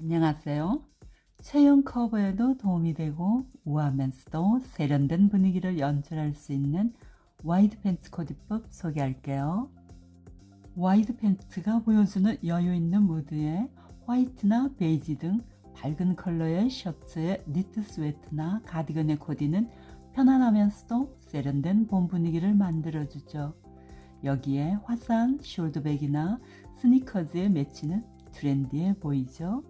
안녕하세요. 체형 커버에도 도움이 되고 우아하면서도 세련된 분위기를 연출할 수 있는 와이드 팬츠 코디법 소개할게요. 와이드 팬츠가 보여주는 여유 있는 무드에 화이트나 베이지 등 밝은 컬러의 셔츠에 니트 스웨트나 가디건의 코디는 편안하면서도 세련된 봄 분위기를 만들어주죠. 여기에 화사한 숄더백이나 스니커즈에 매치는 트렌디해 보이죠?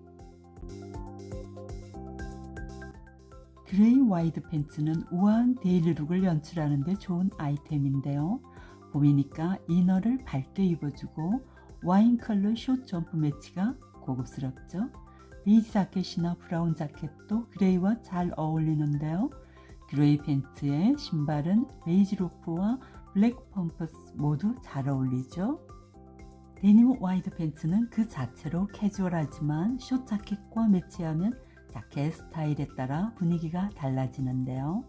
그레이 와이드 팬츠는 우아한 데일리룩을 연출하는 데 좋은 아이템인데요. 봄이니까 이너를 밝게 입어주고 와인 컬러 숏 점프 매치가 고급스럽죠. 베이지 자켓이나 브라운 자켓도 그레이와 잘 어울리는데요. 그레이 팬츠에 신발은 베이지 로프와 블랙 펌프스 모두 잘 어울리죠. 데님 와이드 팬츠는 그 자체로 캐주얼하지만 숏 자켓과 매치하면 자켓 스타일에 따라 분위기가 달라지는데요.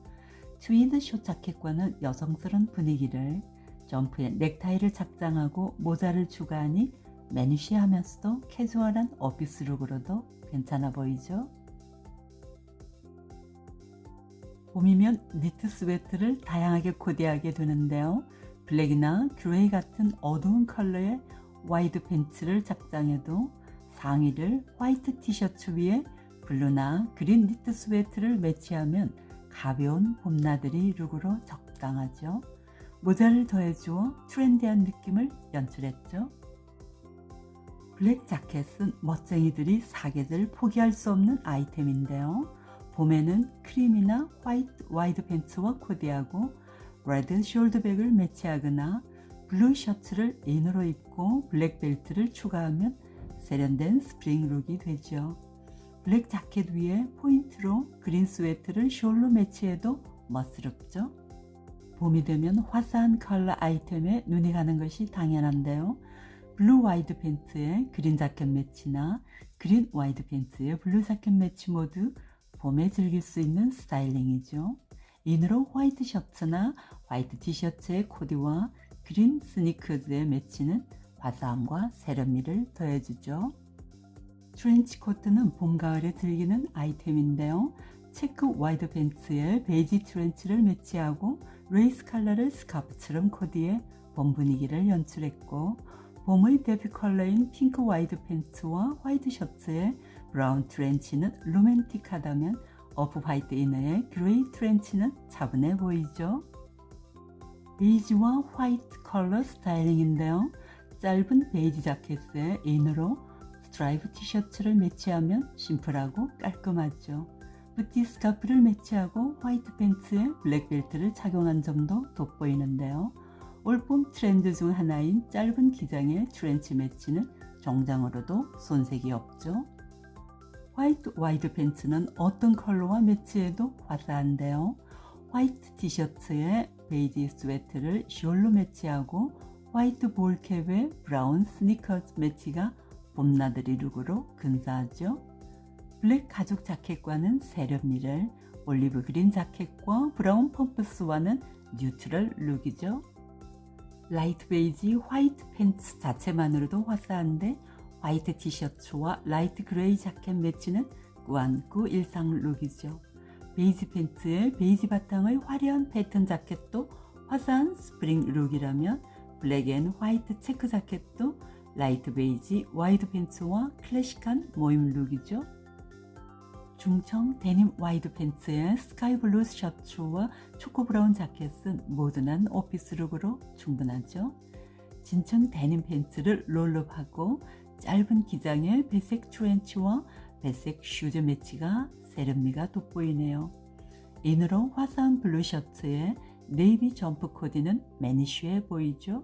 트위드 숏 자켓과는 여성스러운 분위기를 점프에 넥타이를 착장하고 모자를 추가하니 매니쉬하면서도 캐주얼한 오피스 룩으로도 괜찮아 보이죠? 봄이면 니트 스웨트를 다양하게 코디하게 되는데요. 블랙이나 그레이 같은 어두운 컬러의 와이드 팬츠를 착장해도 상의를 화이트 티셔츠 위에 블루나 그린 니트 스웨트를 매치하면 가벼운 봄나들이 룩으로 적당하죠. 모자를 더해주어 트렌디한 느낌을 연출했죠. 블랙 자켓은 멋쟁이들이 사계절 포기할 수 없는 아이템인데요. 봄에는 크림이나 화이트 와이드 팬츠와 코디하고 레드 숄더백을 매치하거나 블루 셔츠를 인으로 입고 블랙 벨트를 추가하면 세련된 스프링 룩이 되죠. 블랙 자켓 위에 포인트로 그린 스웨트를 숄로 매치해도 멋스럽죠. 봄이 되면 화사한 컬러 아이템에 눈이 가는 것이 당연한데요. 블루 와이드 팬츠에 그린 자켓 매치나 그린 와이드 팬츠에 블루 자켓 매치 모두 봄에 즐길 수 있는 스타일링이죠. 이너로 화이트 셔츠나 화이트 티셔츠의 코디와 그린 스니커즈의 매치는 화사함과 세련미를 더해주죠. 트렌치 코트는 봄, 가을에 즐기는 아이템인데요. 체크 와이드 팬츠에 베이지 트렌치를 매치하고 레이스 컬러를 스카프처럼 코디해 봄 분위기를 연출했고 봄의 데뷔 컬러인 핑크 와이드 팬츠와 화이트 셔츠에 브라운 트렌치는 로맨틱하다면 오프 화이트 이너의 그레이 트렌치는 차분해 보이죠. 베이지와 화이트 컬러 스타일링인데요. 짧은 베이지 자켓에 이너로 스트라이프 티셔츠를 매치하면 심플하고 깔끔하죠. 부티 스카프를 매치하고 화이트 팬츠에 블랙 벨트를 착용한 점도 돋보이는데요. 올봄 트렌드 중 하나인 짧은 기장의 트렌치 매치는 정장으로도 손색이 없죠. 화이트 와이드 팬츠는 어떤 컬러와 매치해도 화사한데요. 화이트 티셔츠에 베이지 스웨트를 숄로 매치하고 화이트 볼캡에 브라운 스니커즈 매치가 봄나들이 룩으로 근사하죠. 블랙 가죽 자켓과는 세련미를, 올리브 그린 자켓과 브라운 펌프스와는 뉴트럴 룩이죠. 라이트 베이지 화이트 팬츠 자체만으로도 화사한데 화이트 티셔츠와 라이트 그레이 자켓 매치는 꾸안꾸 일상 룩이죠. 베이지 팬츠에 베이지 바탕의 화려한 패턴 자켓도 화사한 스프링 룩이라면 블랙 앤 화이트 체크 자켓도 라이트 베이지 와이드 팬츠와 클래식한 모임 룩이죠. 중청 데님 와이드 팬츠에 스카이 블루 셔츠와 초코 브라운 자켓은 모던한 오피스 룩으로 충분하죠. 진청 데님 팬츠를 롤업하고 짧은 기장의 배색 트렌치와 배색 슈즈 매치가 세련미가 돋보이네요. 이너로 화사한 블루 셔츠에 네이비 점프 코디는 매니쉬해 보이죠?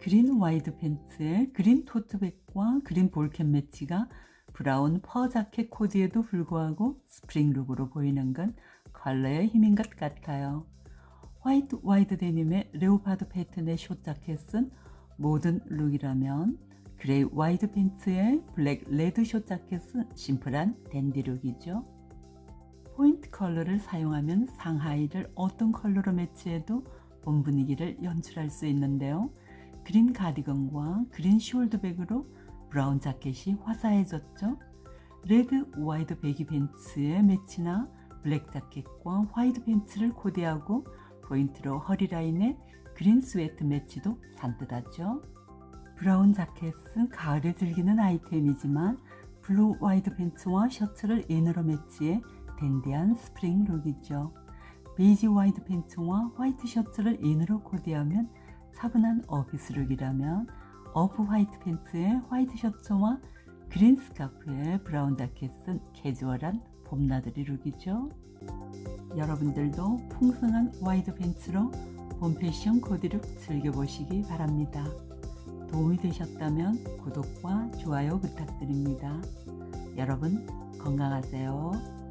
그린 와이드 팬츠에 그린 토트백과 그린 볼캡 매치가 브라운 퍼 자켓 코디에도 불구하고 스프링 룩으로 보이는 건 컬러의 힘인 것 같아요. 화이트 와이드 데님의 레오파드 패턴의 숏 자켓은 모든 룩이라면 그레이 와이드 팬츠에 블랙 레드 숏 자켓은 심플한 댄디 룩이죠. 포인트 컬러를 사용하면 상하이를 어떤 컬러로 매치해도 봄 분위기를 연출할 수 있는데요. 그린 가디건과 그린 숄더백으로 브라운 자켓이 화사해졌죠. 레드 와이드 베기 벤츠의 매치나 블랙 자켓과 화이트 벤츠를 코디하고 포인트로 허리 라인에 그린 스웨트 매치도 산뜻하죠. 브라운 자켓은 가을에 즐기는 아이템이지만 블루 와이드 벤츠와 셔츠를 인으로 매치해 댄디한 스프링 룩이죠. 베이지 와이드 팬츠와 화이트 셔츠를 인으로 코디하면 차분한 어비스 룩이라면 어프 화이트 팬츠에 화이트 셔츠와 그린 스카프에 브라운 자켓은 캐주얼한 봄나들이 룩이죠. 여러분들도 풍성한 와이드 팬츠로 봄 패션 코디룩 즐겨보시기 바랍니다. 도움이 되셨다면 구독과 좋아요 부탁드립니다. 여러분 건강하세요.